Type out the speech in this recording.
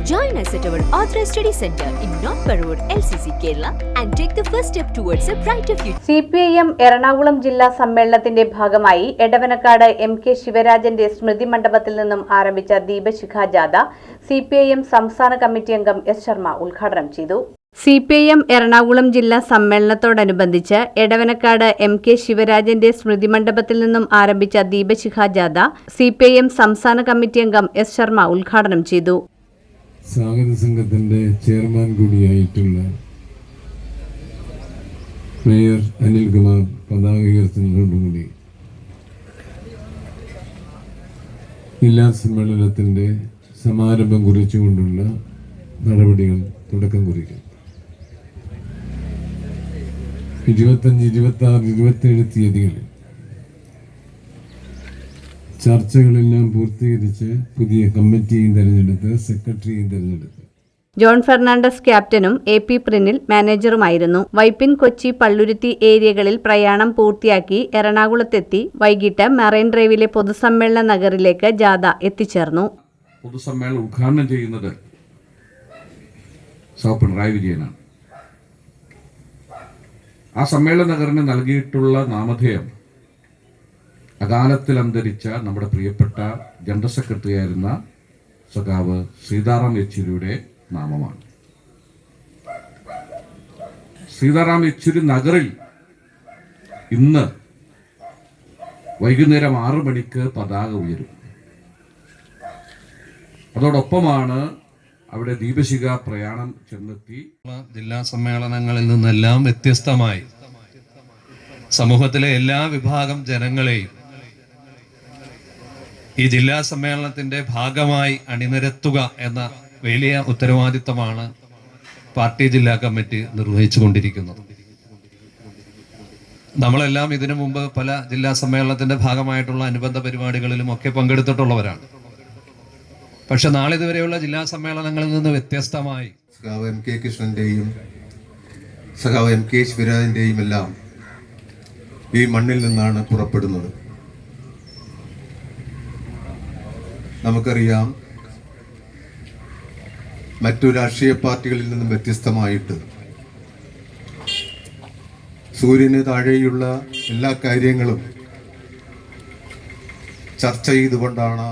Join us at our Authorized Study Center in North Parur, LCC, Kerala, and take the first step towards a brighter future. C P I M Ernakulam ജില്ലാ സമ്മേളനത്തിന്റെ ഭാഗമായി Edavanakkad M K ശിവരാജന്റെ സ്മൃതി മണ്ഡപത്തിൽ നിന്നും ആരംഭിച്ച ദീപശിഖാ ജാഥ സി പി ഐ എം സംസ്ഥാന കമ്മിറ്റി അംഗം എസ് ശർമ്മ ഉദ്ഘാടനം ചെയ്തു C P I M Ernakulam ജില്ലാ സമ്മേളനത്തോടനുബന്ധിച്ച് എടവനക്കാട് എം കെ ശിവരാജന്റെ സ്മൃതി മണ്ഡപത്തിൽ നിന്നും ആരംഭിച്ച ദീപശിഖാ ജാഥ സി പി ഐ എം സംസ്ഥാന കമ്മിറ്റി അംഗം എസ് ശർമ്മ ഉദ്ഘാടനം ചെയ്തു സ്വാഗത സംഘത്തിന്റെ ചെയർമാൻ കൂടിയായിട്ടുള്ള മേയർ അനിൽകുമാർ പതാക ഉയർത്തുന്നതോടുകൂടി ജില്ലാ സമ്മേളനത്തിന്റെ സമാരംഭം കുറിച്ചുകൊണ്ടുള്ള നടപടികൾ തുടക്കം കുറിക്കും ഇരുപത്തഞ്ച് ഇരുപത്തി ആറ് ഇരുപത്തേഴ് തീയതികളിൽ ചർച്ചകളെല്ലാം പൂർത്തീകരിച്ച് പുതിയ കമ്മിറ്റിയും തെരഞ്ഞെടുത്ത് സെക്രട്ടറിയും തെരഞ്ഞെടുത്ത്. ജോൺ ഫെർണാണ്ടസ് ക്യാപ്റ്റനും എ പി പ്രിനിൽ മാനേജറുമായിരുന്നു. വൈപ്പിൻ കൊച്ചി പള്ളുരുത്തി ഏരിയകളിൽ പ്രയാണം പൂർത്തിയാക്കി എറണാകുളത്തെത്തി വൈകിട്ട് മറൈൻ ഡ്രൈവിലെ പൊതുസമ്മേളന നഗറിലേക്ക് ജാഥ എത്തിച്ചേർന്നു. പൊതുസമ്മേളനം ഉദ്ഘാടനം ചെയ്യുന്നത് സഹ പിണറായി വിജയനാണ്. ആ സമ്മേളന നഗറിന് നൽകിയിട്ടുള്ള നാമധേയം അകാലത്തിൽ അന്തരിച്ച നമ്മുടെ പ്രിയപ്പെട്ട ജനറൽ സെക്രട്ടറി ആയിരുന്ന സഖാവ് സീതാറാം യെച്ചൂരിയുടെ നാമമാണ്. സീതാറാം യെച്ചൂരി നഗറിൽ ഇന്ന് വൈകുന്നേരം ആറു മണിക്ക് പതാക ഉയരും. അതോടൊപ്പമാണ് അവിടെ ദീപശിഖ പ്രയാണം ചെന്നെത്തി. ജില്ലാ സമ്മേളനങ്ങളിൽ നിന്നെല്ലാം വ്യത്യസ്തമായി സമൂഹത്തിലെ എല്ലാ വിഭാഗം ജനങ്ങളെയും ഈ ജില്ലാ സമ്മേളനത്തിന്റെ ഭാഗമായി അണിനിരത്തുക എന്ന വലിയ ഉത്തരവാദിത്തമാണ് പാർട്ടി ജില്ലാ കമ്മിറ്റി നിർവഹിച്ചു കൊണ്ടിരിക്കുന്നത് നമ്മളെല്ലാം ഇതിനു മുമ്പ് പല ജില്ലാ സമ്മേളനത്തിന്റെ ഭാഗമായിട്ടുള്ള അനുബന്ധ പരിപാടികളിലും ഒക്കെ പങ്കെടുത്തിട്ടുള്ളവരാണ്. പക്ഷെ നാളിതുവരെയുള്ള ജില്ലാ സമ്മേളനങ്ങളിൽ നിന്ന് വ്യത്യസ്തമായി സഖാവ് എം കെ കൃഷ്ണന്റെയും സഖാവ് എം കെ ശിവരാജന്റെയും എല്ലാം ഈ മണ്ണിൽ നിന്നാണ് പുറപ്പെടുന്നത്. നമുക്കറിയാം മറ്റു രാഷ്ട്രീയ പാർട്ടികളിൽ നിന്നും വ്യത്യസ്തമായിട്ട് സൂര്യന് താഴെയുള്ള എല്ലാ കാര്യങ്ങളും ചർച്ച ചെയ്തുകൊണ്ടാണ്